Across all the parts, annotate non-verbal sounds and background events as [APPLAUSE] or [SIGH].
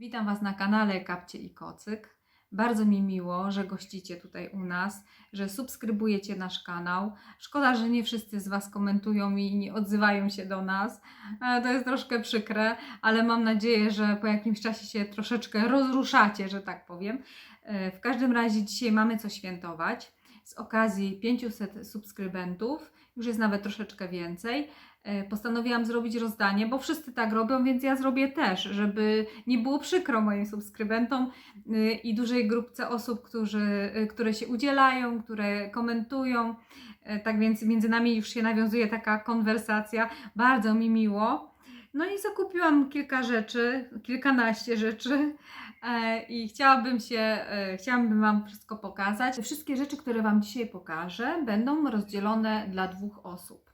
Witam Was na kanale Kapcie i Kocyk. Bardzo mi miło, że gościcie tutaj u nas, że subskrybujecie nasz kanał. Szkoda, że nie wszyscy z Was komentują i nie odzywają się do nas. E, To jest troszkę przykre, ale mam nadzieję, że po jakimś czasie się troszeczkę rozruszacie, że tak powiem. E, W każdym razie dzisiaj mamy co świętować. Z okazji 500 subskrybentów, już jest nawet troszeczkę więcej e, postanowiłam zrobić rozdanie, bo wszyscy tak robią, więc ja zrobię też, żeby nie było przykro moim subskrybentom y, i dużej grupce osób, którzy, y, które się udzielają, które komentują. E, Tak więc między nami już się nawiązuje taka konwersacja. Bardzo mi miło. No i zakupiłam kilka rzeczy, kilkanaście rzeczy e, i chciałabym się, e, chciałabym Wam wszystko pokazać. Wszystkie rzeczy, które Wam dzisiaj pokażę, będą rozdzielone dla dwóch osób.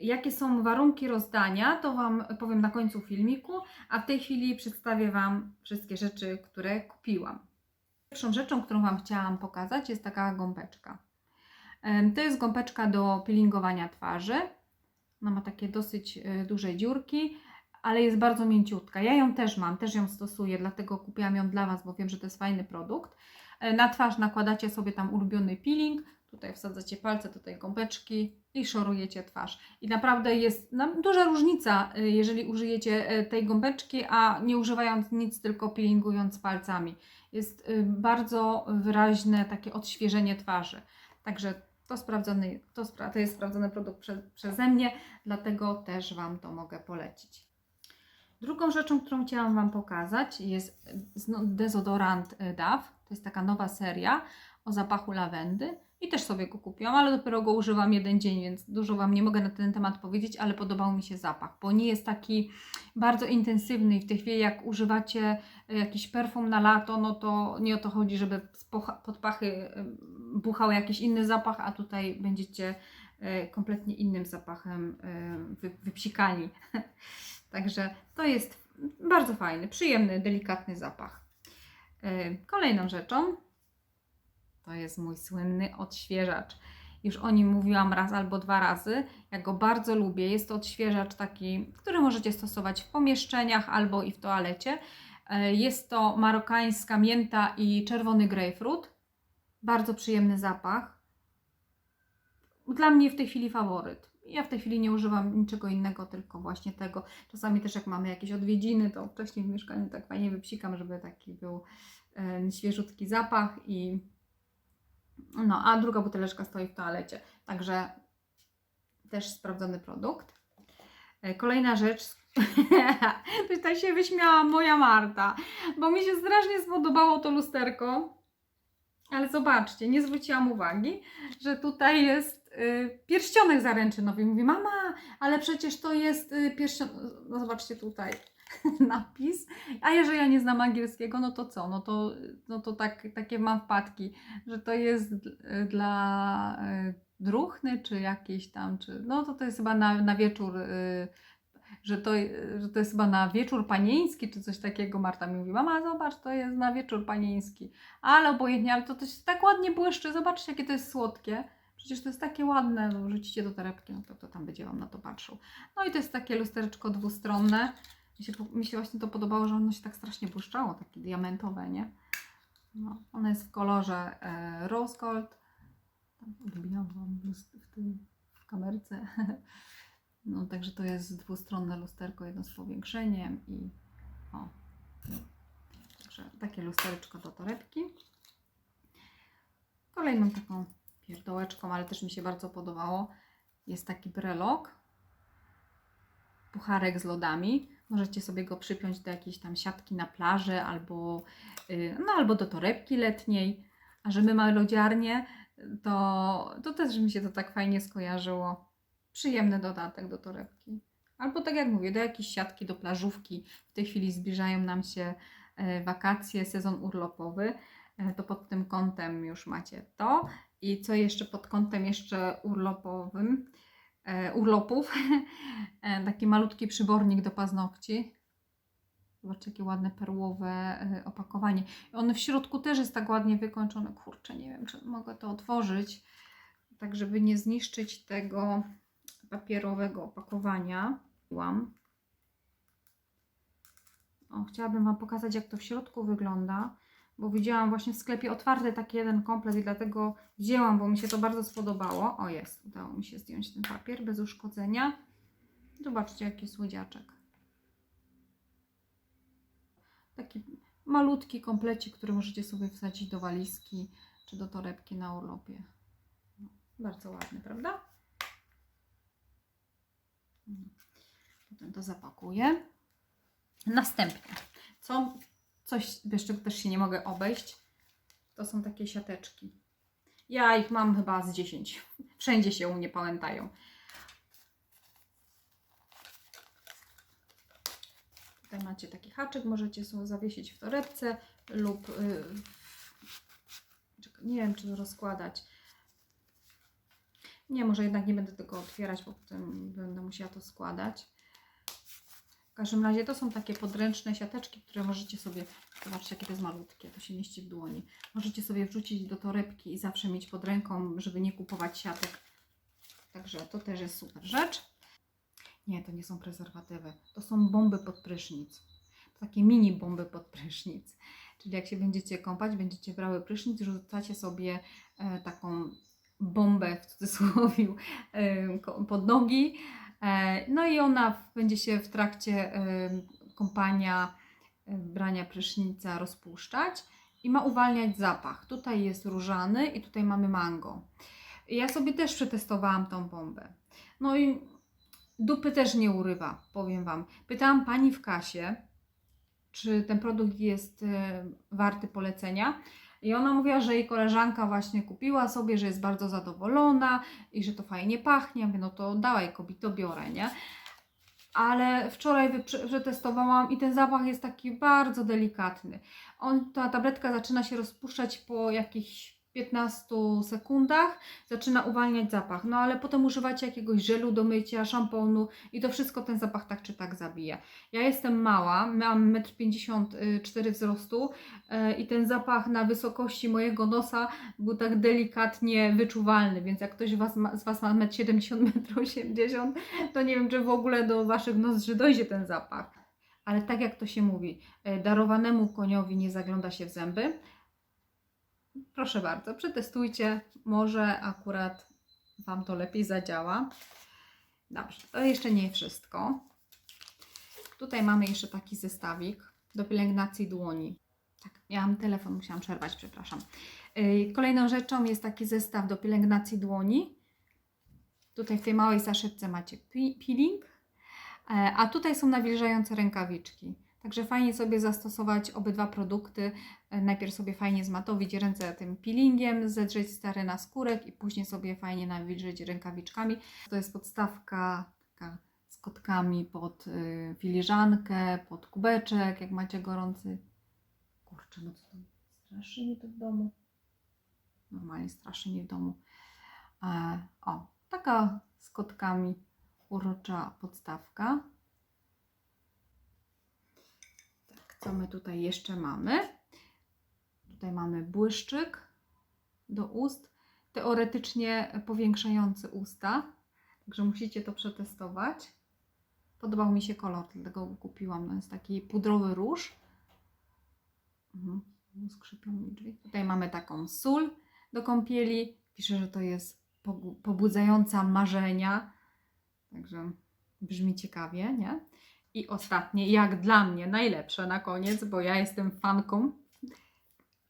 Jakie są warunki rozdania, to Wam powiem na końcu filmiku, a w tej chwili przedstawię Wam wszystkie rzeczy, które kupiłam. Pierwszą rzeczą, którą Wam chciałam pokazać, jest taka gąbeczka. Em, To jest gąbeczka do peelingowania twarzy. Ona ma takie dosyć e, duże dziurki, ale jest bardzo mięciutka. Ja ją też mam, też ją stosuję, dlatego kupiłam ją dla Was, bo wiem, że to jest fajny produkt. E, Na twarz nakładacie sobie tam ulubiony peeling, tutaj wsadzacie palce do tej gąbeczki i szorujecie twarz. I naprawdę jest no, duża różnica, y, jeżeli użyjecie tej gąbeczki, a nie używając nic, tylko peelingując palcami. Jest bardzo wyraźne takie odświeżenie twarzy. Także to, sprawdzony, to, spra- to jest sprawdzony produkt prze, przeze mnie, dlatego też Wam to mogę polecić. Drugą rzeczą, którą chciałam Wam pokazać jest zno- dezodorant y, DAW. To jest taka nowa seria o zapachu lawendy. I też sobie go kupiłam, ale dopiero go używam jeden dzień, więc dużo Wam nie mogę na ten temat powiedzieć, ale podobał mi się zapach, bo nie jest taki bardzo intensywny i w tej chwili jak używacie y, jakiś perfum na lato, no to nie o to chodzi, żeby pod pachy buchał jakiś inny zapach, a tutaj będziecie y, kompletnie innym zapachem wy- wypsikani. [LAUGHS] Także to jest bardzo fajny, przyjemny, delikatny zapach. Kolejną rzeczą to jest mój słynny odświeżacz. Już o nim mówiłam raz albo dwa razy. Ja go bardzo lubię. Jest to odświeżacz taki, który możecie stosować w pomieszczeniach albo i w toalecie. E, Jest to marokańska mięta i czerwony grejpfrut. Bardzo przyjemny zapach. Dla mnie w tej chwili faworyt. Ja w tej chwili nie używam niczego innego, tylko właśnie tego. Czasami też jak mamy jakieś odwiedziny, to wcześniej w mieszkaniu tak fajnie wypsikam, żeby taki był e, świeżutki zapach i no, a druga buteleczka stoi w toalecie. Także też sprawdzony produkt. E, Kolejna rzecz. [LAUGHS] Tutaj się wyśmiała moja Marta, bo mi się strasznie spodobało to lusterko. Ale zobaczcie, nie zwróciłam uwagi, że tutaj jest y, pierścionek zaręczynowy. Mówi, mama, ale przecież to jest y, pierścionek. No zobaczcie tutaj [LAUGHS] napis. A jeżeli ja nie znam angielskiego, no to co? No to, no to tak, takie mam wpadki, że to jest dla y, druhny, czy jakiejś tam, czy no to to jest chyba na, na wieczór, y, że, to, y, że to jest chyba na wieczór panieński, czy coś takiego. Marta mi mówi, mama zobacz, to jest na wieczór panieński. Ale obojętnie, ale to, to się tak ładnie błyszczy, zobaczcie jakie to jest słodkie. Przecież to jest takie ładne, no, rzucicie do torebki, no to, to tam będzie Wam na to patrzył. No i to jest takie lustereczko dwustronne. Mi się, mi się właśnie to podobało, że ono się tak strasznie błyszczało, takie diamentowe, nie? No, ono jest w kolorze e, rose gold. Odbijam Wam w, tym, w kamerce. [LAUGHS] No, także to jest dwustronne lusterko, jedno z powiększeniem i o. Także takie lustereczko do torebki. Kolejną taką pierdołeczką, ale też mi się bardzo podobało, jest taki brelok. Pucharek z lodami. Możecie sobie go przypiąć do jakiejś tam siatki na plaży albo, y, no, albo do torebki letniej. A że my mamy lodziarnię, to, to też mi się to tak fajnie skojarzyło. Przyjemny dodatek do torebki. Albo tak jak mówię, do jakiejś siatki, do plażówki. W tej chwili zbliżają nam się e, wakacje, sezon urlopowy. E, To pod tym kątem już macie to. I co jeszcze pod kątem jeszcze urlopowym, urlopów, [LAUGHS] e, taki malutki przybornik do paznokci. Zobaczcie, jakie ładne perłowe e, opakowanie. On w środku też jest tak ładnie wykończony. Kurczę, nie wiem, czy mogę to otworzyć, tak żeby nie zniszczyć tego papierowego opakowania. O, chciałabym Wam pokazać, jak to w środku wygląda, bo widziałam właśnie w sklepie otwarty taki jeden komplet i dlatego wzięłam, bo mi się to bardzo spodobało. O, jest, udało mi się zdjąć ten papier bez uszkodzenia. Zobaczcie, jaki słodziaczek. Taki malutki komplecik, który możecie sobie wsadzić do walizki czy do torebki na urlopie. No, bardzo ładny, prawda? Mhm. Potem to zapakuję. Następnie, co, coś, bez czego też się nie mogę obejść, to są takie siateczki. Ja ich mam chyba z 10. [LAUGHS] Wszędzie się u mnie pamiętają. Tutaj macie taki haczyk, możecie sobie zawiesić w torebce lub y, czekaj, nie wiem, czy to rozkładać. Nie, może jednak nie będę tego otwierać, bo potem będę musiała to składać. W każdym razie to są takie podręczne siateczki, które możecie sobie, zobaczcie jakie to jest malutkie, to się mieści w dłoni. Możecie sobie wrzucić do torebki i zawsze mieć pod ręką, żeby nie kupować siatek. Także to też jest super rzecz. Nie, to nie są prezerwatywy. To są bomby pod prysznic. To takie mini bomby pod prysznic. Czyli jak się będziecie kąpać, będziecie brały prysznic, rzucacie sobie e, taką bombę w cudzysłowie e, pod nogi. E, no i ona będzie się w trakcie e, kąpania, e, brania prysznica rozpuszczać i ma uwalniać zapach. Tutaj jest różany i tutaj mamy mango. Ja sobie też przetestowałam tą bombę. No i dupy też nie urywa, powiem Wam. Pytałam pani w kasie, czy ten produkt jest warty polecenia. I ona mówiła, że jej koleżanka właśnie kupiła sobie, że jest bardzo zadowolona i że to fajnie pachnie. Ja mówię, no to dawaj kobito, biorę, nie? Ale wczoraj przetestowałam i ten zapach jest taki bardzo delikatny. On, ta tabletka zaczyna się rozpuszczać po jakichś 15 sekundach, zaczyna uwalniać zapach. No ale potem używacie jakiegoś żelu do mycia, szamponu i to wszystko ten zapach tak czy tak zabija. Ja jestem mała, mam 1,54 m wzrostu e, i ten zapach na wysokości mojego nosa był tak delikatnie wyczuwalny, więc jak ktoś was ma, z Was ma 1,70 m, 1,80 m, to nie wiem, czy w ogóle do Waszych nozdrzy dojdzie ten zapach. Ale tak jak to się mówi, e, darowanemu koniowi nie zagląda się w zęby. Proszę bardzo, przetestujcie, może akurat Wam to lepiej zadziała. Dobrze, to jeszcze nie wszystko. Tutaj mamy jeszcze taki zestawik do pielęgnacji dłoni. Tak, miałam telefon, musiałam przerwać, przepraszam. Yy, Kolejną rzeczą jest taki zestaw do pielęgnacji dłoni. Tutaj w tej małej saszetce macie peeling, e, a tutaj są nawilżające rękawiczki. Także fajnie sobie zastosować obydwa produkty. E, Najpierw sobie fajnie zmatowić ręce tym peelingiem, zedrzeć stary na skórek i później sobie fajnie nawilżyć rękawiczkami. To jest podstawka taka z kotkami pod y, filiżankę, pod kubeczek, jak macie gorący. Kurczę, no co tam? Straszy to w domu. Normalnie straszy mnie w domu. E, o, taka z kotkami urocza podstawka. Tak, co my tutaj jeszcze mamy? Tutaj mamy błyszczyk do ust, teoretycznie powiększający usta, także musicie to przetestować. Podobał mi się kolor, dlatego go kupiłam. To jest taki pudrowy róż. Mhm. Skrzypią mi drzwi. Tutaj mamy taką sól do kąpieli. Pisze, że to jest pobu- pobudzająca marzenia. Także brzmi ciekawie, nie? I ostatnie, jak dla mnie najlepsze na koniec, bo ja jestem fanką,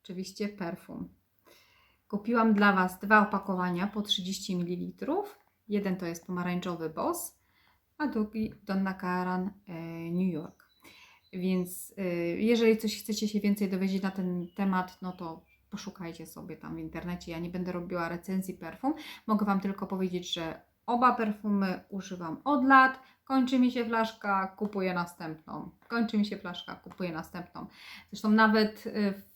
oczywiście perfum. Kupiłam dla Was dwa opakowania po 30 ml. Jeden to jest pomarańczowy Boss, a drugi Donna Karan e, New York. Więc e, jeżeli coś chcecie się więcej dowiedzieć na ten temat, no to poszukajcie sobie tam w internecie. Ja nie będę robiła recenzji perfum. Mogę Wam tylko powiedzieć, że oba perfumy używam od lat. Kończy mi się flaszka, kupuję następną. Kończy mi się flaszka, kupuję następną. Zresztą nawet y, w,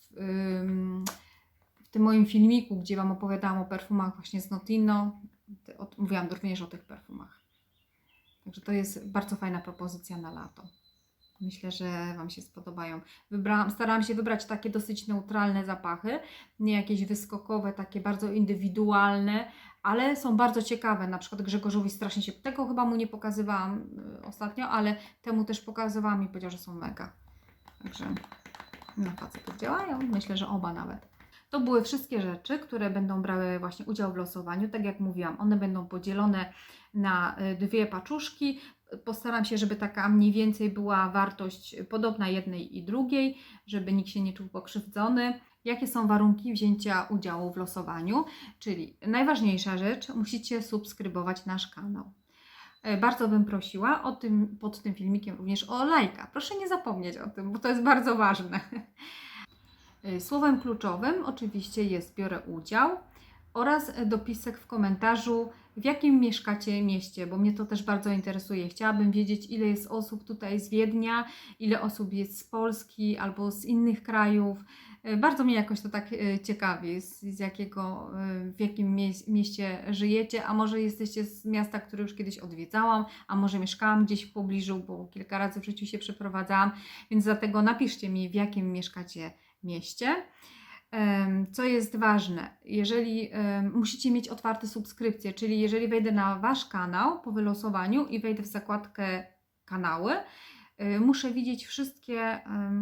w tym moim filmiku, gdzie Wam opowiadałam o perfumach właśnie z Notino, mówiłam również o tych perfumach. Także to jest bardzo fajna propozycja na lato. Myślę, że Wam się spodobają. Wybrałam, starałam się wybrać takie dosyć neutralne zapachy, nie jakieś wyskokowe, takie bardzo indywidualne, ale są bardzo ciekawe. Na przykład Grzegorzowi strasznie się, tego chyba mu nie pokazywałam y, ostatnio, ale temu też pokazywałam i powiedział, że są mega. Także na facetów działają, myślę, że oba nawet. To były wszystkie rzeczy, które będą brały właśnie udział w losowaniu. Tak jak mówiłam, one będą podzielone na y, dwie paczuszki. Postaram się, żeby taka mniej więcej była wartość podobna jednej i drugiej, żeby nikt się nie czuł pokrzywdzony. Jakie są warunki wzięcia udziału w losowaniu? Czyli najważniejsza rzecz, musicie subskrybować nasz kanał. E, Bardzo bym prosiła o tym, pod tym filmikiem również o lajka. Proszę nie zapomnieć o tym, bo to jest bardzo ważne. E, Słowem kluczowym oczywiście jest biorę udział oraz dopisek w komentarzu, w jakim mieszkacie mieście, bo mnie to też bardzo interesuje. Chciałabym wiedzieć, ile jest osób tutaj z Wiednia, ile osób jest z Polski albo z innych krajów. E, Bardzo mnie jakoś to tak e, ciekawi, z, z jakiego, e, w jakim mie mieście żyjecie, a może jesteście z miasta, które już kiedyś odwiedzałam, a może mieszkałam gdzieś w pobliżu, bo kilka razy w życiu się przeprowadzałam, więc dlatego napiszcie mi, w jakim mieszkacie mieście. Co jest ważne, jeżeli musicie mieć otwarte subskrypcje, czyli jeżeli wejdę na Wasz kanał po wylosowaniu i wejdę w zakładkę kanały, y, muszę widzieć wszystkie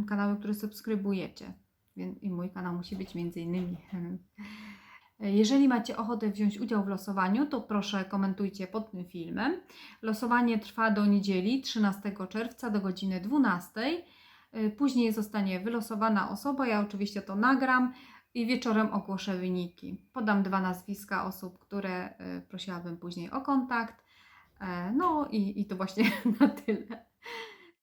kanały, które subskrybujecie. I mój kanał musi być między innymi. Jeżeli macie ochotę wziąć udział w losowaniu, to proszę komentujcie pod tym filmem. Losowanie trwa do niedzieli 13 czerwca do godziny 12. Y, Później zostanie wylosowana osoba, ja oczywiście to nagram i wieczorem ogłoszę wyniki. Podam dwa nazwiska osób, które y, prosiłabym później o kontakt. E, No i, i to właśnie [LAUGHS] na tyle.